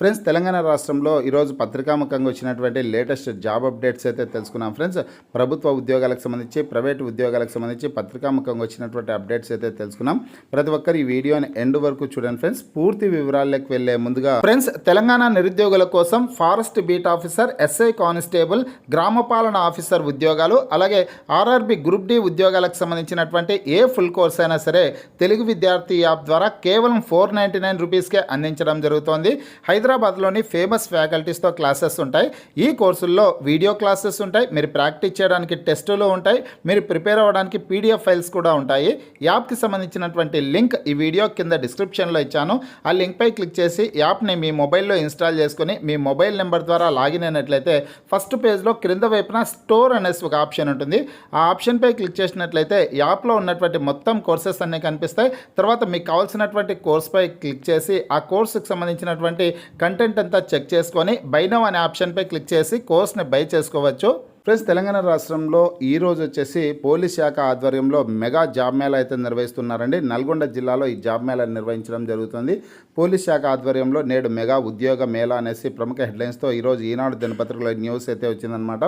Friends Telangana రాష్ట్రంలో ఈరోజు పత్రికాముఖంగా వచ్చినటువంటి లేటెస్ట్ జాబ్ అప్డేట్స్ అయితే తెలుసుకున్నాం. ఫ్రెండ్స్ ప్రభుత్వ ఉద్యోగాలకు సంబంధించి ప్రైవేట్ ఉద్యోగాలకు సంబంధించి పత్రికాముఖంగా వచ్చినటువంటి అప్డేట్స్ అయితే తెలుసుకున్నాం. ప్రతి ఒక్కరు ఈ వీడియోని ఎండ్ వరకు చూడండి ఫ్రెండ్స్. పూర్తి వివరాల్లోకి వెళ్ళే ముందుగా ఫ్రెండ్స్ తెలంగాణ నిరుద్యోగుల కోసం forest beat officer SI constable గ్రామపాలన officer ఉద్యోగాలు అలాగే ఆర్ఆర్బి గ్రూప్ డి ఉద్యోగాలకు సంబంధించినటువంటి ఏ ఫుల్ కోర్స్ అయినా సరే తెలుగు విద్యార్థి యాప్ ద్వారా కేవలం ఫోర్ నైంటీ నైన్ రూపీస్కే అందించడం జరుగుతోంది. హైదరాబాద్ హైదరాబాద్లోని ఫేమస్ ఫ్యాకల్టీస్తో క్లాసెస్ ఉంటాయి. ఈ కోర్సుల్లో వీడియో క్లాసెస్ ఉంటాయి. మీరు ప్రాక్టీస్ చేయడానికి టెస్టులు ఉంటాయి. మీరు ప్రిపేర్ అవ్వడానికి పీడిఎఫ్ ఫైల్స్ కూడా ఉంటాయి. యాప్కి సంబంధించినటువంటి లింక్ ఈ వీడియో కింద డిస్క్రిప్షన్లో ఇచ్చాను. ఆ లింక్పై క్లిక్ చేసి యాప్ని మీ మొబైల్లో ఇన్స్టాల్ చేసుకుని మీ మొబైల్ నెంబర్ ద్వారా లాగిన్ అయినట్లయితే ఫస్ట్ పేజ్లో క్రింద వైపున స్టోర్ అనేసి ఒక ఆప్షన్ ఉంటుంది. ఆ ఆప్షన్పై క్లిక్ చేసినట్లయితే యాప్లో ఉన్నటువంటి మొత్తం కోర్సెస్ అన్నీ కనిపిస్తాయి. తర్వాత మీకు కావాల్సినటువంటి కోర్స్పై క్లిక్ చేసి ఆ కోర్సుకు సంబంధించినటువంటి కంటెంట్ అంతా చెక్ చేసుకొని బైనవ్ అనే ఆప్షన్పై క్లిక్ చేసి కోర్స్ని బై చేసుకోవచ్చు. ఫ్రెండ్స్ తెలంగాణ రాష్ట్రంలో ఈ రోజు వచ్చేసి పోలీస్ శాఖ ఆధ్వర్యంలో మెగా జాబ్ మేళా అయితే నిర్వహిస్తున్నారండి. నల్గొండ జిల్లాలో ఈ జాబ్ మేళా నిర్వహించడం జరుగుతుంది. పోలీస్ శాఖ ఆధ్వర్యంలో నేడు మెగా ఉద్యోగ మేళా అనేసి ప్రముఖ హెడ్లైన్స్తో ఈరోజు ఈనాడు దినపత్రికలో న్యూస్ అయితే వచ్చిందనమాట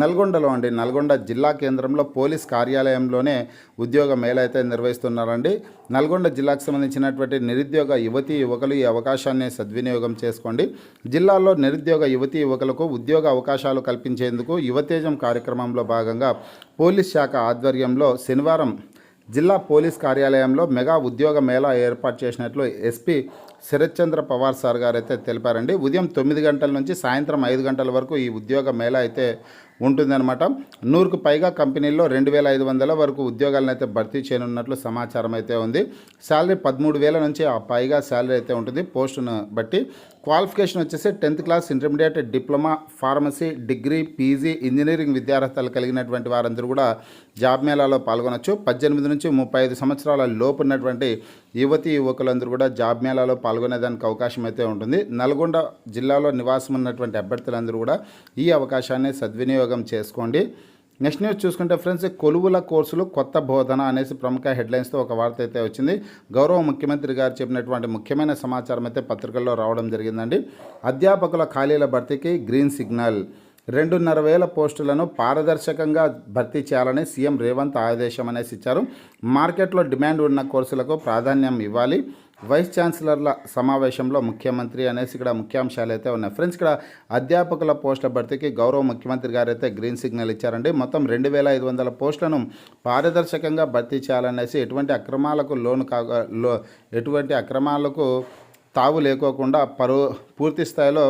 నల్గొండలో అండి నల్గొండ జిల్లా కేంద్రంలో పోలీస్ కార్యాలయంలోనే ఉద్యోగ మేళా అయితే నిర్వహిస్తున్నారండి. నల్గొండ జిల్లాకు సంబంధించినటువంటి నిరుద్యోగ యువతీ యువకులు ఈ అవకాశాన్ని సద్వినియోగం చేసుకోండి. జిల్లాలో నిరుద్యోగ యువతీ యువకులకు ఉద్యోగ అవకాశాలు కల్పించేందుకు యువతేజం కార్యక్రమంలో భాగంగా పోలీస్ శాఖ ఆధ్వర్యంలో శనివారం జిల్లా పోలీస్ కార్యాలయంలో మెగా ఉద్యోగ మేళా ఏర్పాటు చేసినట్లు ఎస్పీ శరత్చంద్ర పవార్ సార్ గారు అయితే తెలిపారండి. ఉదయం తొమ్మిది గంటల నుంచి సాయంత్రం ఐదు గంటల వరకు ఈ ఉద్యోగ మేళా అయితే ఉంటుందన్నమాట. నూరుకు పైగా కంపెనీల్లో రెండు వేల ఐదు వందల వరకు ఉద్యోగాలను అయితే భర్తీ చేయనున్నట్లు సమాచారం అయితే ఉంది. శాలరీ పదమూడు వేల నుంచి ఆ పైగా శాలరీ అయితే ఉంటుంది. పోస్టును బట్టి క్వాలిఫికేషన్ వచ్చేసి tenth class intermediate diploma pharmacy degree PG engineering విద్యార్హతలు కలిగినటువంటి వారందరూ కూడా జాబ్ మేళాలో పాల్గొనొచ్చు. పద్దెనిమిది నుంచి ముప్పై ఐదు సంవత్సరాల లోపు ఉన్నటువంటి యువతి యువకులందరూ కూడా జాబ్ మేళాలో పాల్గొనేదానికి అవకాశం అయితే ఉంటుంది. నల్గొండ జిల్లాలో నివాసం ఉన్నటువంటి అభ్యర్థులందరూ కూడా ఈ అవకాశాన్ని సద్వినియోగం చేసుకోండి. నెక్స్ట్ న్యూస్ చూసుకుంటే ఫ్రెండ్స్ కొలువుల కోర్సులు కొత్త బోధన అనేసి ప్రముఖ హెడ్లైన్స్తో ఒక వార్త అయితే వచ్చింది. గౌరవ ముఖ్యమంత్రి గారు చెప్పినటువంటి ముఖ్యమైన సమాచారం అయితే పత్రికల్లో రావడం జరిగిందండి. అధ్యాపకుల ఖాళీల భర్తీకి గ్రీన్ సిగ్నల్. రెండున్నర వేల పోస్టులను పారదర్శకంగా భర్తీ చేయాలని సీఎం రేవంత్ ఆదేశం అనేసి ఇచ్చారు. మార్కెట్లో డిమాండ్ ఉన్న కోర్సులకు ప్రాధాన్యం ఇవ్వాలి. వైస్ ఛాన్సలర్ల సమావేశంలో ముఖ్యమంత్రి అనేసి ఇక్కడ ముఖ్యాంశాలు అయితే ఉన్నాయి. ఫ్రెండ్స్ ఇక్కడ అధ్యాపకుల పోస్టుల భర్తీకి గౌరవ ముఖ్యమంత్రి గారు అయితే గ్రీన్ సిగ్నల్ ఇచ్చారండి. మొత్తం రెండు వేల ఐదు వందల పోస్టులను పారదర్శకంగా భర్తీ చేయాలనేసి ఎటువంటి అక్రమాలకు లోను కాగా లో ఎటువంటి అక్రమాలకు తావు లేకోకుండా పరు పూర్తి స్థాయిలో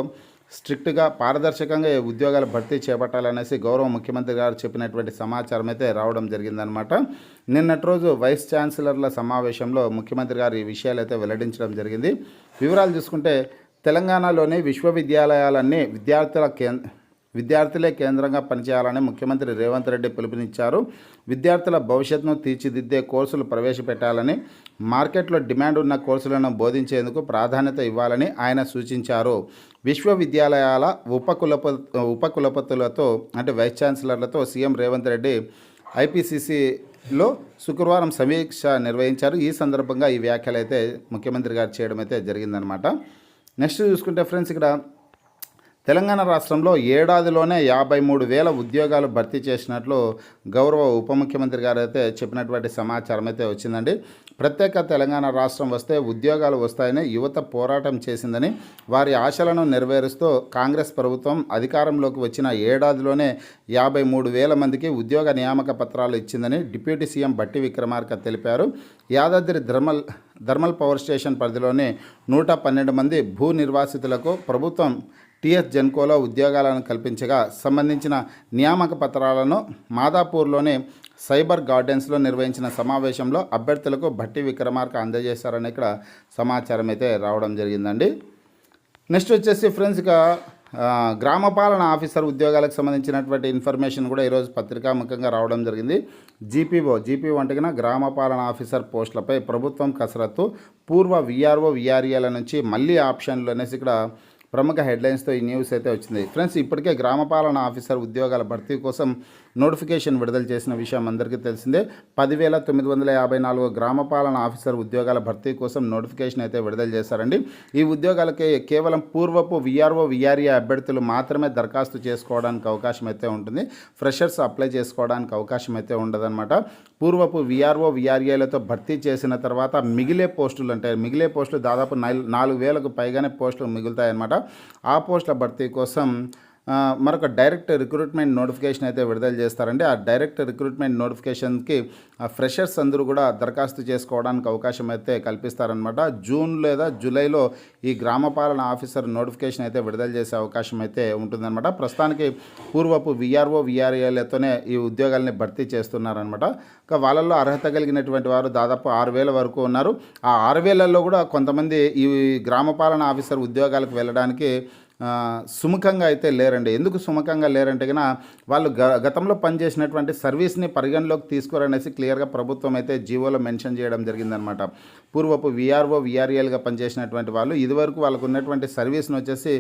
స్ట్రిక్ట్గా పారదర్శకంగా ఈ ఉద్యోగాల భర్తీ చేపట్టాలనేసి గౌరవ ముఖ్యమంత్రి గారు చెప్పినటువంటి సమాచారం అయితే రావడం జరిగిందనమాట నిన్నటి రోజు వైస్ ఛాన్సలర్ల సమావేశంలో ముఖ్యమంత్రి గారు ఈ విషయాలు అయితే వెల్లడించడం జరిగింది. వివరాలు చూసుకుంటే తెలంగాణలోని విశ్వవిద్యాలయాలన్నీ విద్యార్థుల కేంద్ర విద్యార్థులే కేంద్రంగా పనిచేయాలని ముఖ్యమంత్రి రేవంత్ రెడ్డి పిలుపునిచ్చారు. విద్యార్థుల భవిష్యత్తును తీర్చిదిద్దే కోర్సులు ప్రవేశపెట్టాలని మార్కెట్లో డిమాండ్ ఉన్న కోర్సులను బోధించేందుకు ప్రాధాన్యత ఇవ్వాలని ఆయన సూచించారు. విశ్వవిద్యాలయాల ఉపకులప ఉపకులపతులతో అంటే వైస్ ఛాన్సలర్లతో సీఎం రేవంత్ రెడ్డి ఐపీసీసీలో శుక్రవారం సమీక్ష నిర్వహించారు. ఈ సందర్భంగా ఈ వ్యాఖ్యలు అయితే ముఖ్యమంత్రి గారు చేయడం అయితే జరిగిందనమాట నెక్స్ట్ చూసుకుంటే ఫ్రెండ్స్ ఇక్కడ తెలంగాణ రాష్ట్రంలో ఏడాదిలోనే యాభై మూడు వేల ఉద్యోగాలు భర్తీ చేసినట్లు గౌరవ ఉప ముఖ్యమంత్రి గారు అయితే చెప్పినటువంటి సమాచారం అయితే వచ్చిందండి. ప్రత్యేక తెలంగాణ రాష్ట్రం వస్తే ఉద్యోగాలు వస్తాయని యువత పోరాటం చేసిందని వారి ఆశలను నెరవేరుస్తూ కాంగ్రెస్ ప్రభుత్వం అధికారంలోకి వచ్చిన ఏడాదిలోనే యాభై మూడు వేల మందికి ఉద్యోగ నియామక పత్రాలు ఇచ్చిందని డిప్యూటీ సీఎం బట్టి విక్రమార్క తెలిపారు. Yadadri thermal thermal power station పరిధిలోని నూట పన్నెండు మంది భూ నిర్వాసితులకు ప్రభుత్వం టీఎస్ జెన్కోలో ఉద్యోగాలను కల్పించగా సంబంధించిన నియామక పత్రాలను మాదాపూర్లోని సైబర్ గార్డెన్స్లో నిర్వహించిన సమావేశంలో అభ్యర్థులకు భట్టి విక్రమార్క అందజేశారని ఇక్కడ సమాచారం అయితే రావడం జరిగిందండి. నెక్స్ట్ వచ్చేసి ఫ్రెండ్స్ ఇక గ్రామపాలన ఆఫీసర్ ఉద్యోగాలకు సంబంధించినటువంటి ఇన్ఫర్మేషన్ కూడా ఈరోజు పత్రికాముఖంగా రావడం జరిగింది. జీపీఓ జీపీఓ వంటికిన గ్రామపాలన ఆఫీసర్ పోస్టులపై ప్రభుత్వం కసరత్తు పూర్వ విఆర్ఓ విఆర్ఏల నుంచి మళ్ళీ ఆప్షన్లు అనేసి ఇక్కడ ప్రముఖ హెడ్లైన్స్తో ఈ న్యూస్ అయితే వచ్చింది. ఫ్రెండ్స్ ఇప్పటికే గ్రామపాలన ఆఫీసర్ ఉద్యోగాల భర్తీ కోసం నోటిఫికేషన్ విడుదల చేసిన విషయం అందరికీ తెలిసిందే. పదివేల తొమ్మిది వందల యాభై నాలుగు గ్రామపాలన ఆఫీసర్ ఉద్యోగాల భర్తీ కోసం నోటిఫికేషన్ అయితే విడుదల చేశారండి. ఈ ఉద్యోగాలకి కేవలం పూర్వపు విఆర్ఓ విఆర్ఏ అభ్యర్థులు మాత్రమే దరఖాస్తు చేసుకోవడానికి అవకాశం అయితే ఉంటుంది. ఫ్రెషర్స్ అప్లై చేసుకోవడానికి అవకాశం అయితే ఉండదన్నమాట. పూర్వపు విఆర్ఓ విఆర్ఏలతో భర్తీ చేసిన తర్వాత మిగిలే పోస్టులు అంటే మిగిలే పోస్టులు దాదాపు నాలుగు వేలకు పైగానే పోస్టులు మిగులుతాయన్నమాట. ఆ పోస్టుల భర్తీ కోసం మరొక డైరెక్ట్ రిక్రూట్మెంట్ నోటిఫికేషన్ అయితే విడుదల చేస్తారండి. ఆ డైరెక్ట్ రిక్రూట్మెంట్ నోటిఫికేషన్కి ఫ్రెషర్స్ అందరూ కూడా దరఖాస్తు చేసుకోవడానికి అవకాశం అయితే కల్పిస్తారనమాట జూన్ లేదా జూలైలో ఈ గ్రామపాలన ఆఫీసర్ నోటిఫికేషన్ అయితే విడుదల చేసే అవకాశం అయితే ఉంటుందన్నమాట. ప్రస్తుతానికి పూర్వపు విఆర్ఓ విఆర్ఏలతోనే ఈ ఉద్యోగాల్ని భర్తీ చేస్తున్నారనమాట ఇక వాళ్ళల్లో అర్హత కలిగినటువంటి వారు దాదాపు ఆరు వేల వరకు ఉన్నారు. ఆ ఆరు వేలలో కూడా కొంతమంది ఈ గ్రామపాలన ఆఫీసర్ ఉద్యోగాలకు వెళ్ళడానికి సుముఖంగా అయితే లేరండి. ఎందుకు సుముఖంగా లేరంటే కన్నా వాళ్ళు గ గతంలో పనిచేసినటువంటి సర్వీస్ని పరిగణలోకి తీసుకోరనేసి క్లియర్గా ప్రభుత్వం అయితే జీవోలో మెన్షన్ చేయడం జరిగిందనమాట. పూర్వపు విఆర్ఓ విఆర్ఏలుగా పనిచేసినటువంటి వాళ్ళు ఇదివరకు వాళ్ళకు ఉన్నటువంటి సర్వీస్ని వచ్చేసి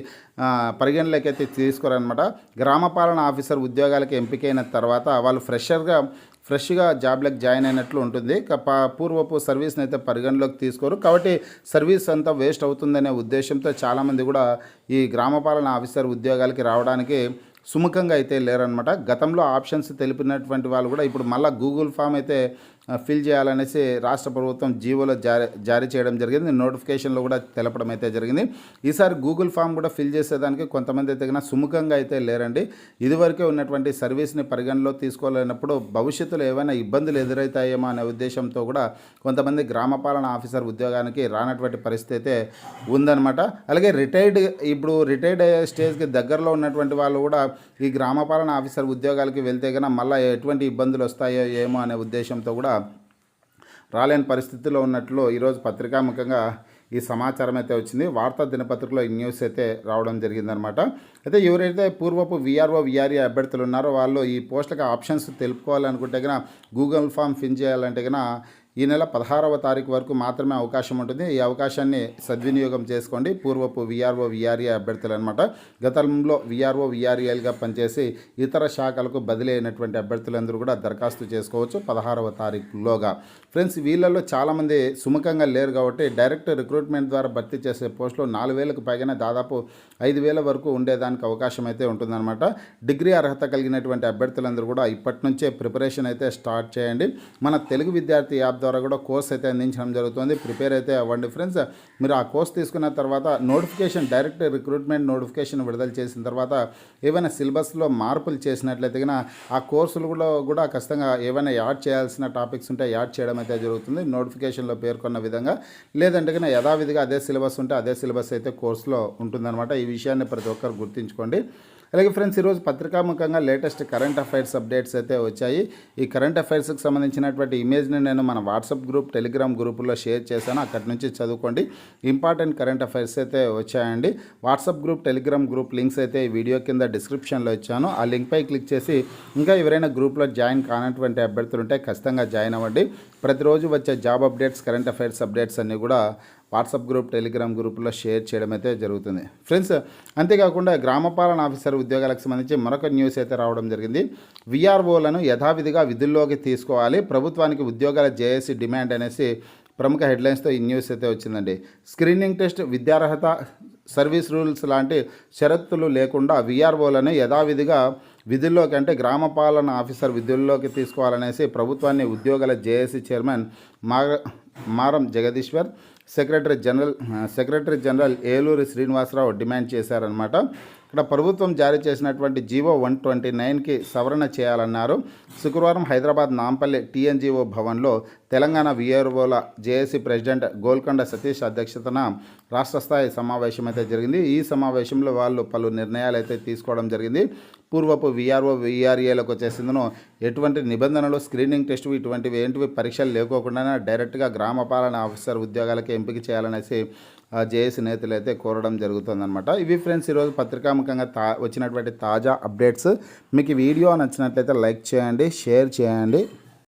పరిగణలోకి అయితే తీసుకోరనమాట. గ్రామపాలన ఆఫీసర్ ఉద్యోగాలకు ఎంపికైన తర్వాత వాళ్ళు ఫ్రెషర్గా ఫ్రెష్గా జాబ్లకు జాయిన్ అయినట్లు ఉంటుంది. పూర్వపు సర్వీస్ని అయితే పరిగణలోకి తీసుకోరు. కాబట్టి సర్వీస్ అంతా వేస్ట్ అవుతుందనే ఉద్దేశంతో చాలామంది కూడా ఈ గ్రామపాలన ఆఫీసర్ ఉద్యోగాలకి రావడానికి సుముఖంగా అయితే లేరనమాట గతంలో ఆప్షన్స్ తెలిపినటువంటి వాళ్ళు కూడా ఇప్పుడు మళ్ళీ గూగుల్ ఫామ్ అయితే ఫిల్ చేయాలనేసి రాష్ట్ర ప్రభుత్వం జీవోలో జారీ జారీ చేయడం జరిగింది. నోటిఫికేషన్లో కూడా తెలపడం అయితే జరిగింది. ఈసారి గూగుల్ ఫామ్ కూడా ఫిల్ చేసేదానికి కొంతమంది అయితే సుముఖంగా అయితే లేరండి. ఇదివరకే ఉన్నటువంటి సర్వీస్ని పరిగణలో తీసుకోలేనప్పుడు భవిష్యత్తులో ఏమైనా ఇబ్బందులు ఎదురవుతాయేమో అనే ఉద్దేశంతో కూడా కొంతమంది గ్రామపాలన ఆఫీసర్ ఉద్యోగానికి రానటువంటి పరిస్థితి అయితే ఉందన్నమాట. అలాగే రిటైర్డ్ ఇప్పుడు రిటైర్డ్ అయ్యే స్టేజ్కి దగ్గరలో ఉన్నటువంటి వాళ్ళు కూడా ఈ గ్రామపాలన ఆఫీసర్ ఉద్యోగాలకి వెళ్తే కన్నా మళ్ళీ ఎటువంటి ఇబ్బందులు వస్తాయో ఏమో అనే ఉద్దేశంతో కూడా రాలేని పరిస్థితిలో ఉన్నట్లు ఈరోజు పత్రికాముఖంగా ఈ సమాచారం అయితే వచ్చింది. వార్తా దినపత్రికలో ఈ న్యూస్ అయితే రావడం జరిగిందనమాట అయితే ఎవరైతే పూర్వపు విఆర్ఓ విఆర్ఏ అభ్యర్థులు ఉన్నారో వాళ్ళు ఈ పోస్టులకు ఆప్షన్స్ తెలుపుకోవాలనుకుంటే కనుక గూగుల్ ఫామ్ ఫిన్ చేయాలంటే కనుక ఈ నెల పదహారవ తారీఖు వరకు మాత్రమే అవకాశం ఉంటుంది. ఈ అవకాశాన్ని సద్వినియోగం చేసుకోండి. పూర్వపు విఆర్ఓ విఆర్ఏ అభ్యర్థులు అనమాట గతంలో విఆర్ఓ విఆర్ఏలుగా పనిచేసి ఇతర శాఖలకు బదిలీ అయినటువంటి అభ్యర్థులందరూ కూడా దరఖాస్తు చేసుకోవచ్చు పదహారవ తారీఖులోగా. ఫ్రెండ్స్ వీళ్ళల్లో చాలామంది సుముఖంగా లేరు కాబట్టి డైరెక్ట్ రిక్రూట్మెంట్ ద్వారా భర్తీ చేసే పోస్టులు నాలుగు వేలకు పైగానే దాదాపు ఐదు వేల వరకు ఉండేదానికి అవకాశం అయితే ఉంటుందన్నమాట. డిగ్రీ అర్హత కలిగినటువంటి అభ్యర్థులందరూ కూడా ఇప్పటి నుంచే ప్రిపరేషన్ అయితే స్టార్ట్ చేయండి. మన తెలుగు విద్యార్థి యాప్ ద్వారా కూడా కోర్స్ అయితే అందించడం జరుగుతుంది. ప్రిపేర్ అయితే అవ్వండి ఫ్రెండ్స్. మీరు ఆ కోర్స్ తీసుకున్న తర్వాత నోటిఫికేషన్ డైరెక్ట్ రిక్రూట్మెంట్ నోటిఫికేషన్ విడుదల చేసిన తర్వాత ఏవైనా సిలబస్లో మార్పులు చేసినట్లయితే కనుక ఆ కోర్సులు కూడా కూడా ఖచ్చితంగా ఏవైనా యాడ్ చేయాల్సిన టాపిక్స్ ఉంటే యాడ్ చేయడం అయితే జరుగుతుంది. నోటిఫికేషన్లో పేర్కొన్న విధంగా. లేదంటే కనుక యథావిధిగా అదే సిలబస్ ఉంటే అదే సిలబస్ అయితే కోర్సులో ఉంటుందన్నమాట. ఈ విషయాన్ని ప్రతి ఒక్కరు గుర్తుంచుకోండి. అలాగే ఫ్రెండ్స్ ఈరోజు పత్రికాముఖంగా లేటెస్ట్ కరెంట్ అఫైర్స్ అప్డేట్స్ అయితే వచ్చాయి. ఈ కరెంట్ అఫైర్స్కి సంబంధించినటువంటి ఇమేజ్ని నేను మన వాట్సాప్ గ్రూప్ టెలిగ్రామ్ గ్రూపులో షేర్ చేశాను. అక్కడి నుంచి చదువుకోండి. ఇంపార్టెంట్ కరెంట్ అఫైర్స్ అయితే వచ్చాయండి. WhatsApp group Telegram group links అయితే ఈ వీడియో కింద డిస్క్రిప్షన్లో ఇచ్చాను. ఆ లింక్పై క్లిక్ చేసి ఇంకా ఎవరైనా గ్రూప్లో జాయిన్ కానటువంటి అభ్యర్థులు ఉంటే ఖచ్చితంగా జాయిన్ అవ్వండి. ప్రతిరోజు వచ్చే job updates current affairs updates అన్నీ కూడా వాట్సాప్ గ్రూప్ టెలిగ్రామ్ గ్రూప్లో షేర్ చేయడం అయితే జరుగుతుంది. ఫ్రెండ్స్ అంతేకాకుండా గ్రామపాలన ఆఫీసర్ ఉద్యోగాలకు సంబంధించి మరొక న్యూస్ అయితే రావడం జరిగింది. విఆర్ఓలను యథావిధిగా విధుల్లోకి తీసుకోవాలి. ప్రభుత్వానికి ఉద్యోగాల జేఏసీ డిమాండ్ అనేసి ప్రముఖ హెడ్లైన్స్తో ఈ న్యూస్ అయితే వచ్చిందండి. స్క్రీనింగ్ టెస్ట్ విద్యార్హత సర్వీస్ రూల్స్ లాంటి షరతులు లేకుండా విఆర్ఓలను యథావిధిగా విధుల్లోకి అంటే గ్రామపాలన ఆఫీసర్ విధుల్లోకి తీసుకోవాలనేసి ప్రభుత్వాన్ని ఉద్యోగుల జేఏసీ చైర్మన్ మార Maram Jagadishwar secretary general secretary general Eluri Srinivasarao demand చేశారనమాట ఇక్కడ ప్రభుత్వం జారీ చేసినటువంటి జీవో వన్ ట్వంటీ నైన్కి సవరణ చేయాలన్నారు. శుక్రవారం హైదరాబాద్ నాంపల్లి టీఎన్జీఓ భవన్లో తెలంగాణ విఆర్ఓల జేఏసీ ప్రెసిడెంట్ గోల్కొండ సతీష్ అధ్యక్షతన రాష్ట్ర స్థాయి సమావేశం అయితే జరిగింది. ఈ సమావేశంలో వాళ్ళు పలు నిర్ణయాలు అయితే తీసుకోవడం జరిగింది. పూర్వపు విఆర్ఓ విఆర్ఏలకు వచ్చేసిందనో ఎటువంటి నిబంధనలు స్క్రీనింగ్ టెస్ట్ ఇటువంటివి ఏంటివి పరీక్షలు లేకోకుండా డైరెక్ట్గా గ్రామ పాలన ఆఫీసర్ ఉద్యోగాలకి ఎంపిక చేయాలనేసి జేఏసీ నేతలు అయితే కోరడం జరుగుతుందన్నమాట. ఇవి ఫ్రెండ్స్ ఈరోజు పత్రికాముఖంగా తా వచ్చినటువంటి తాజా అప్డేట్స్. మీకు వీడియో నచ్చినట్లయితే లైక్ చేయండి షేర్ చేయండి.